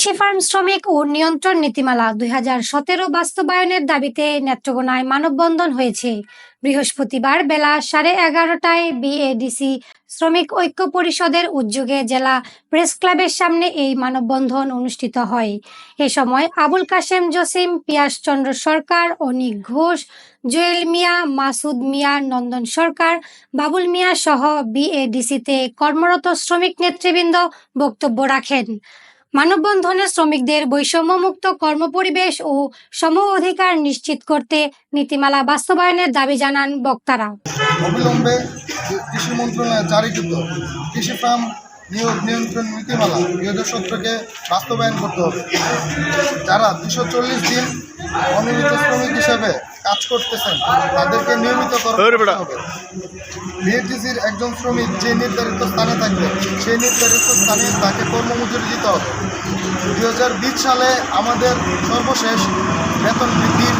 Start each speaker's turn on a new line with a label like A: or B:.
A: কৃষি ফার্ম শ্রমিক ও নিয়ন্ত্রণ নীতিমালা দুই হাজার সতেরো বাস্তবায়নের দাবিতে নেত্রকোনায় মানববন্ধন হয়েছে। বৃহস্পতিবার বেলা সাড়ে এগারোটায় বিএডিসি শ্রমিক ঐক্য পরিষদের উদ্যোগে জেলা প্রেস ক্লাবের সামনে এই মানববন্ধন অনুষ্ঠিত হয়। এ সময় আবুল কাশেম জসিম পিয়াসচন্দ্র সরকার, অনিক ঘোষ, জুয়েল মিয়া, মাসুদ মিয়া, নন্দন সরকার, বাবুল মিয়া সহ বিএডিসিতে কর্মরত শ্রমিক নেতৃবৃন্দ বক্তব্য রাখেন। মানববন্ধনে শ্রমিকদের বৈষম্যমুক্ত কর্মপরিবেশ ও সম অধিকার নিশ্চিত করতে নীতিমালা বাস্তবায়নের দাবি জানান বক্তারা
B: অবিলম্বে কৃষি মন্ত্রণালয় জারিকৃত কৃষি ফার্ম নিয়োগ নিয়ন্ত্রণ নীতিমালা দুই হাজার সতেরোকে বাস্তবায়ন করতে হবে। যারা দুশো চল্লিশ দিন অনিয়মিত শ্রমিক হিসেবে কাজ করতেছেন তাদেরকে নিয়মিত করতে হবে। বিএটিসির একজন শ্রমিক যে নির্ধারিত স্থানে থাকবে সেই নির্ধারিত স্থানে তাকে কর্মমজুরি দিতে হবে। দুই হাজার বিশ সালে আমাদের সর্বশেষ বেতন বৃদ্ধির